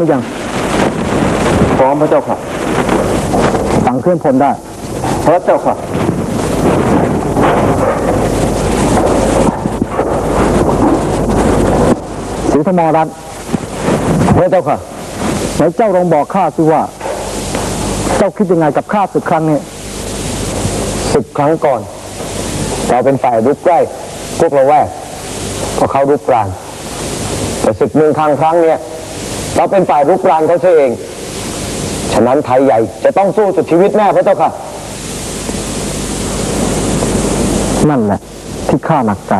หรือยัง พร้อมพระเจ้าค่ะ สั่งเครื่องพลได้ พระเจ้าค่ะศรีธมรัตน์พระเจ้าค่ะไหนเจ้าลองบอกข้าสิว่า เจ้าคิดยังไงกับข้าศึกครั้งนี้สิบครั้งก่อน เราเป็นฝ่ายรุกใกล้พวกเราแวกพอเขารุกกลางแต่ศึกเมืองครั้งครั้งเนี้ย เราเป็นฝ่ายรุกรานเขาเสียเอง ฉะนั้นไทยใหญ่จะต้องสู้สุดชีวิตแน่พระเจ้าค่ะ นั่นแหละที่ข้าหนักใจ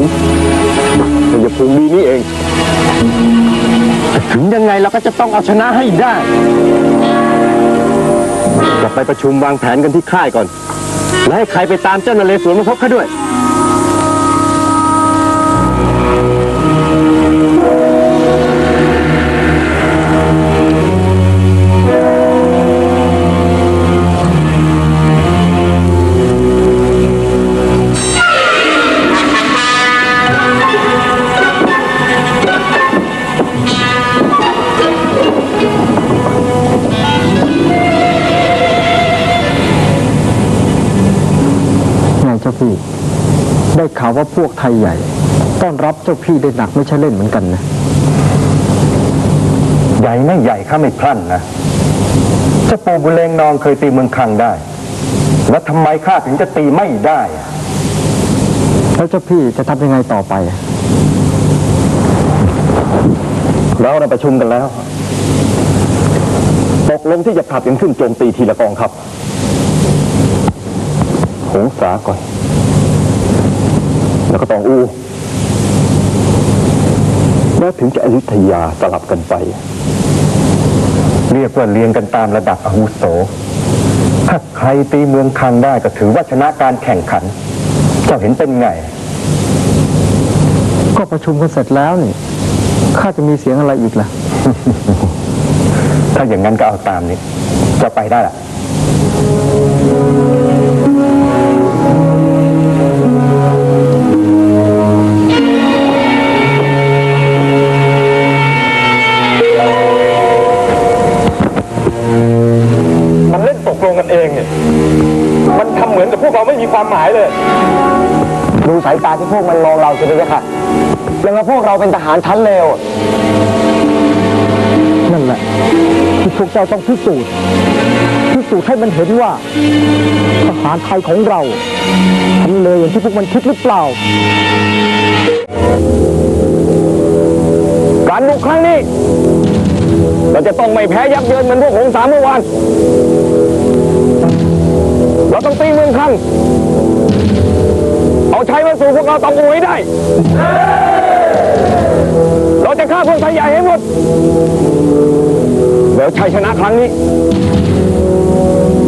งอยู่บนเขาสูงแต่อย่าภูมิดีนี่เอง ถึงยังไงเราก็จะต้องเอาชนะให้ได้กลับไปประชุมวางแผนกันที่ค่ายก่อน และให้ใครไปตามเจ้านเรศวนมาพบเขาด้วย ไงเจ้าพี่ ได้ข่าวว่าพวกไทยใหญ่ ต้อนรับเจ้าพี่ได้หนักไม่ใช่เล่นเหมือนกันนะ ใหญ่ไม่ใหญ่ข้าไม่พลั่นนะเจ้าปู่บุญเลงนองเคยตีเมืองคลังได้ แล้วทำไมข้าถึงจะตีไม่ได้อะแล้วเจ้าพี่จะทำยังไงต่อไปเราได้ประชุมกันแล้วตกลงที่จะผลัดกันขึ้นโจมตีทีละกองครับ หงสาก่อน แล้วก็ตองอูแล้วถึงจะอยุธยาสลับกันไป เรียกว่าเรียงกันตามระดับอาวุโส ถ้าใครตีเมืองคลังได้ก็ถือว่าชนะการแข่งขัน เจ้าเห็นเป็นไง ก็ประชุมกันเสร็จแล้วนี่ข้าจะมีเสียงอะไรอีกล่ะ ถ้าอย่างนั้นก็เอาตามนี้ จะไปได้ละาที่พวกมันมองเราใช่ไหมคะแล้วาพวกเราเป็นทหารชั้นเลวนั่นแหละที่พวกเจ้าต้องพิสูจน์พิสูจน์ให้มันเห็นว่าทหารไทยของเราทำเลยอย่างที่พวกมันคิดหรือเปล่า การบุกครั้งนี้ เราจะต้องไม่แพ้ยับเยินเหมือนพวกหงสามเมื่อวาน เราต้องตีเมืองคัง เอาชัยมาสู่พวกเราตองอูให้ได้ เราจะฆ่าพวกไทยใหญ่ให้หมด แล้วชัยชนะครั้งนี้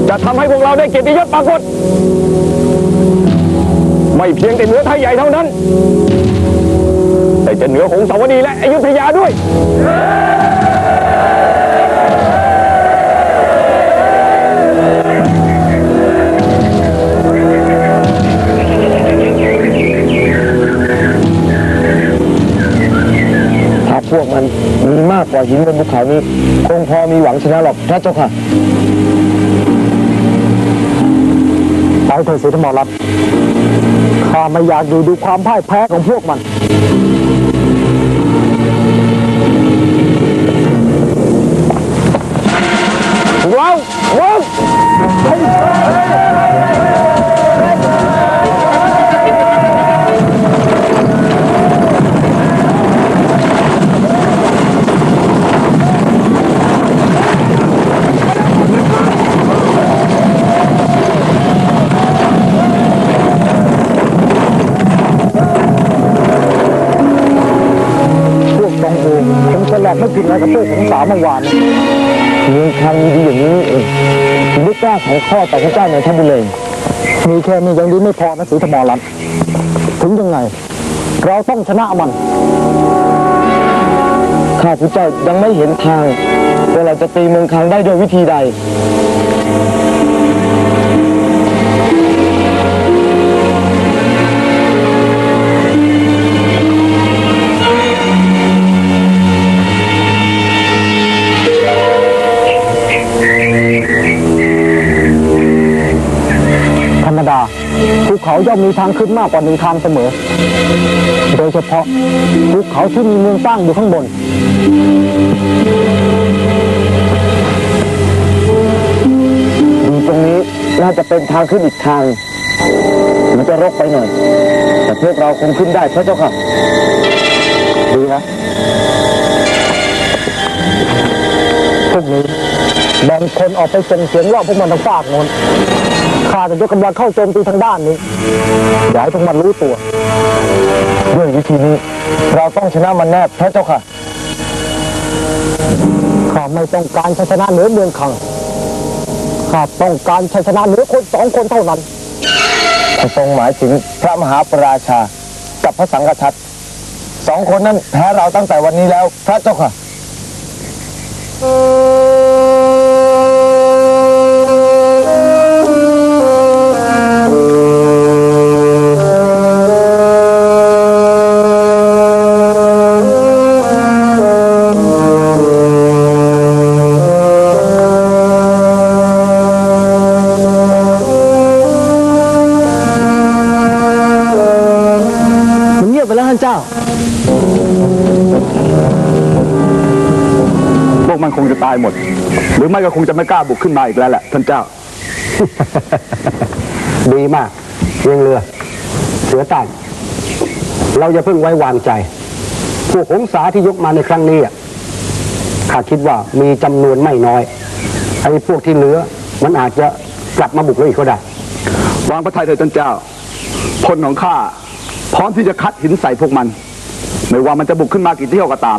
จะทำให้พวกเราได้เกียรติยศปรากฏ ไม่เพียงแต่เหนือไทยใหญ่เท่านั้น แต่จะเหนือหงสาวดีและอยุธยาด้วย หินบนภูเขานี้ คงพอมีหวังชนะหรอกพระเจ้าค่ะไปเถอะเสถมอรัตน์ข้าไม่อยากอยู่ดูความพ่ายแพ้ของพวกมันว้าวว้าว พระเจ้าในท่านบุเลยมีแค่นี้ยังดีไม่พอนะสีธมรัตถึงยังไง เราต้องชนะมัน ข้าพระเจ้ายังไม่เห็นทางว่าเราจะตีเมืองคังได้ด้วยวิธีใด เขาย่อมมีทางขึ้นมากกว่าหนึ่งทางเสมอ โดยเฉพาะภูเขาที่มีเมืองตั้งอยู่ข้างบนดีตรงนี้น่าจะเป็นทางขึ้นอีกทาง มันจะรกไปหน่อย แต่พวกเราคงขึ้นได้พระเจ้าค่ะ ดีนะพวกนี้แบ่งคนออกไปส่งเสียงรอบพวกมันทางฝากโน้น ข้าจะยกกำลังเข้าโจมตีทางด้านนี้อย่าให้พวกมันรู้ตัวด้วยวิธีนี้เราต้องชนะมันแน่พระเจ้าค่ะข้าไม่ต้องการชัยชนะเหนือเมืองคังข้าต้องการชัยชนะเหนือคนสองคนเท่านั้นทรงหมายถึงพระมหาปราชากับพระสังฆทัตสองคนนั้นแพ้เราตั้งแต่วันนี้แล้วพระเจ้าค่ะายหมด หรือไม่ก็คงจะไม่กล้าบุกขึ้นมาอีกแล้วแหละท่านเจ้า ดีมากเรียงเรือ เสือใต้เราอย่าเพิ่งไว้วางใจ พวกหงสาที่ยกมาในครั้งนี้อะข้าคิดว่ามีจำนวนไม่น้อยไอ้พวกที่เหลือ มันอาจจะกลับมาบุกเราอีกก็ได้วางพระทัยเถิดท่านเจ้า พลของข้าพร้อมที่จะคัดหินใส่พวกมัน ไม่ว่ามันจะบุกขึ้นมากี่เที่ยวก็ตาม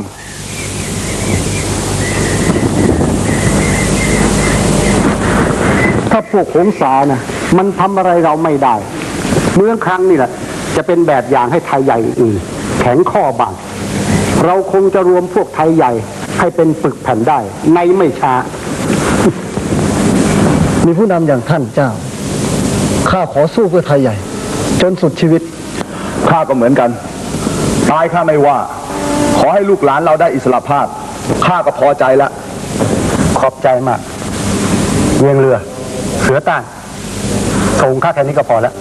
ถ้าพวกหงสานะมันทำอะไรเราไม่ได้ เมื่อครั้งนี่แหละ จะเป็นแบบอย่างให้ไทยใหญ่อื่นแข็งข้อบางเราคงจะรวมพวกไทยใหญ่ ให้เป็นปึกแผ่นได้ ในไม่ช้า มีผู้นำอย่างท่านเจ้า ข้าขอสู้เพื่อไทยใหญ่ จนสุดชีวิต ข้าก็เหมือนกัน ตายข้าไม่ว่า ขอให้ลูกหลานเราได้อิสระภาพ ข้าก็พอใจแล้วขอบใจมากเรียงเรือ เสือต้ส่งค่าแค่นี้ก็พอแล้ว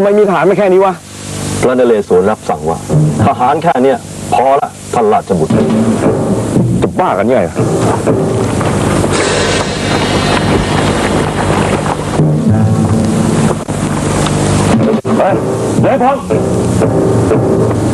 ำไมมีทหารไม่แค่นี้วะพระนเรศวรรับสั่งว่า ทหารแค่เนี้ยพอละท่านราชบุตรจะบ้ากันไงไปเลยพลเอ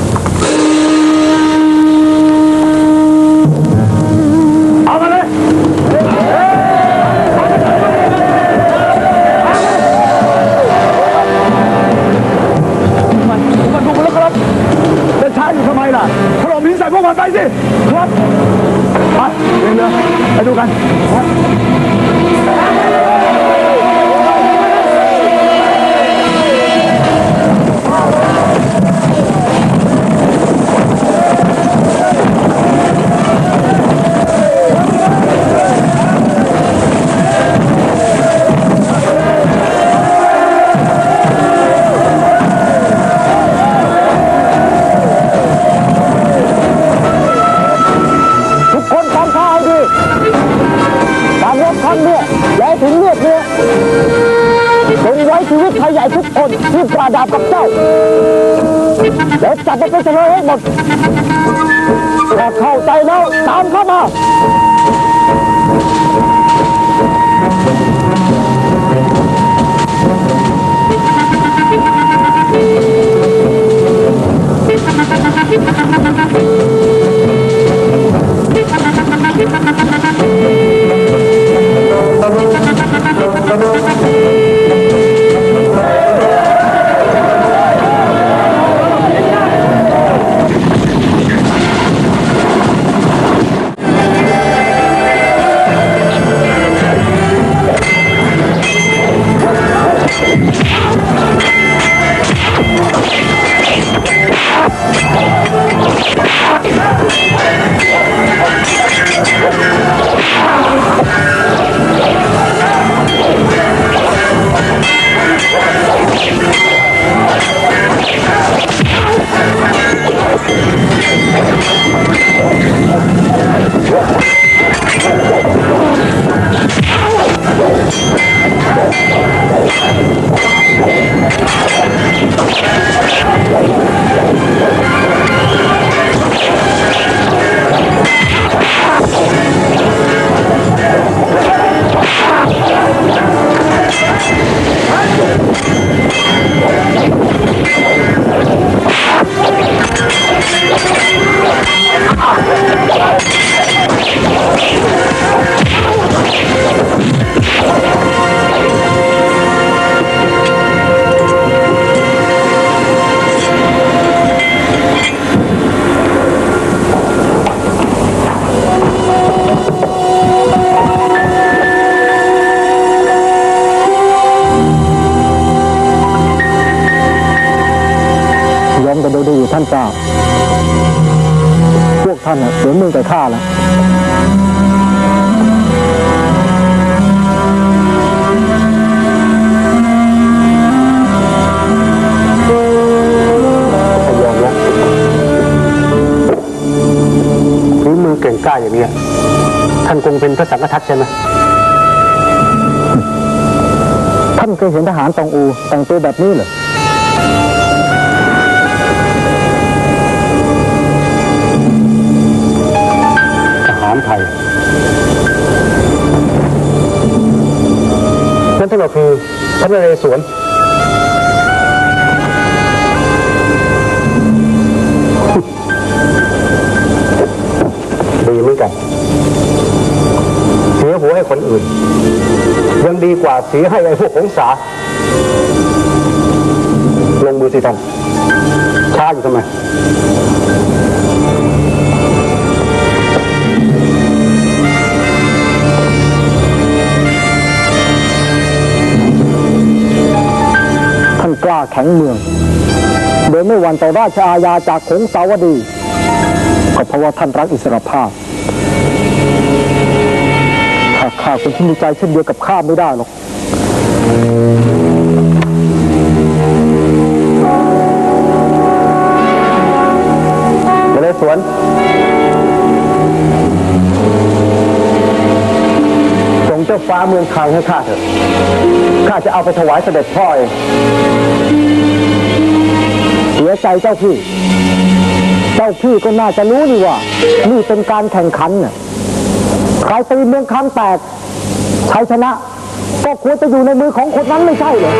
ไป กท่านน่ะเสียมือแต่ข้าแล้วพยอมแล้วฝีมือเก่งกล้าอย่างเนี้ยท่านคงเป็นพระสังฆทัตใช่ไหมท่านเคยเห็นทหารตองอูแต่งตัวแบบนี้เหรอารไทยนั่นท่านก็คือพระนเรศวรดีเหมือนกัน เสียหัวให้คนอื่น ยังดีกว่าเสียให้ไอ้พวกของสา ลงมือสิท่านช้าอยู่ทำไม กล้าแข็งเมือง โดยไม่หวั่นต่อราชอาญาจากขงสาวดี ก็เพราะว่าท่านรักอิสรภาพถ้าข้าคนที่มีใจเช่นเดียวกับข้าไม่ได้หรอกนเรศวร ฟ้าเมืองคังให้ข้าเถอะ ข้าจะเอาไปถวายเสด็จพ่อเองเสียใจเจ้าพี่ เจ้าพี่ก็น่าจะรู้นี่ว่า นี่เป็นการแข่งขันน่ะ ใครตีเมืองคังแตกชัยชนะ ก็ควรจะอยู่ในมือของคนนั้นไม่ใช่เหรอ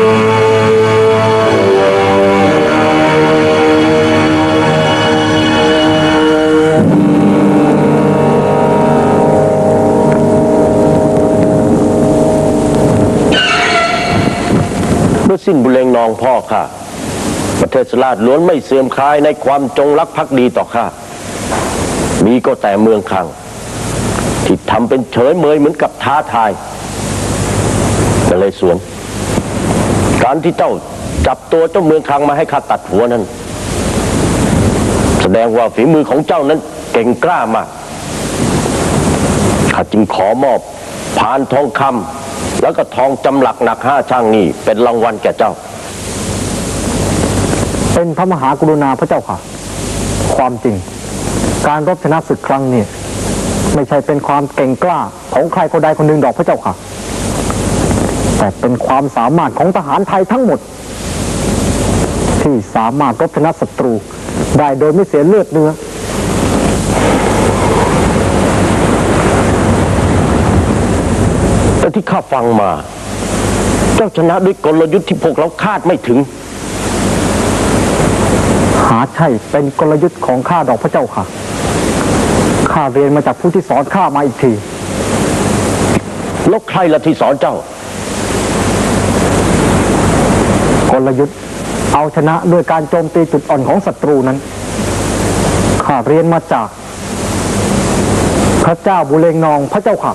สิ้นบุเรงนองพ่อข้าประเทศสลาดล้วนไม่เสื่อมคลายในความจงรักภักดีต่อข้ามีก็แต่เมืองคัง ที่ทำเป็นเฉยเมยเหมือนกับท้าทายนเลยสวน การที่เจ้าจับตัวเจ้าเมืองคังมาให้ข้าตัดหัวนั้น แสดงว่าฝีมือของเจ้านั้นเก่งกล้ามากข้าจึงขอมอบพานทองคำ แล้วก็ทองจำหลักหนักห้าช่างนี่เป็นรางวัลแก่เจ้า เป็นพระมหากรุณาพระเจ้าค่ะ ความจริง การรบชนะศึกครั้งนี้ไม่ใช่เป็นความเก่งกล้าของใครคนใดคนหนึ่งดอกพระเจ้าค่ะ แต่เป็นความสามารถของทหารไทยทั้งหมด ที่สามารถรบชนะศัตรูได้โดยไม่เสียเลือดเนื้อ แต่ ที่ข้าฟังมา เจ้าชนะด้วยกลยุทธ์ที่พวกเราคาดไม่ถึง หาใช่เป็นกลยุทธ์ของข้าดอกพระเจ้าค่ะ ข้าเรียนมาจากผู้ที่สอนข้ามาอีกทีแล้วใครละที่สอนเจ้า กลยุทธ์เอาชนะด้วยการโจมตีจุดอ่อนของศัตรูนั้น ข้าเรียนมาจาก พระเจ้าบุเรงนองพระเจ้าค่ะ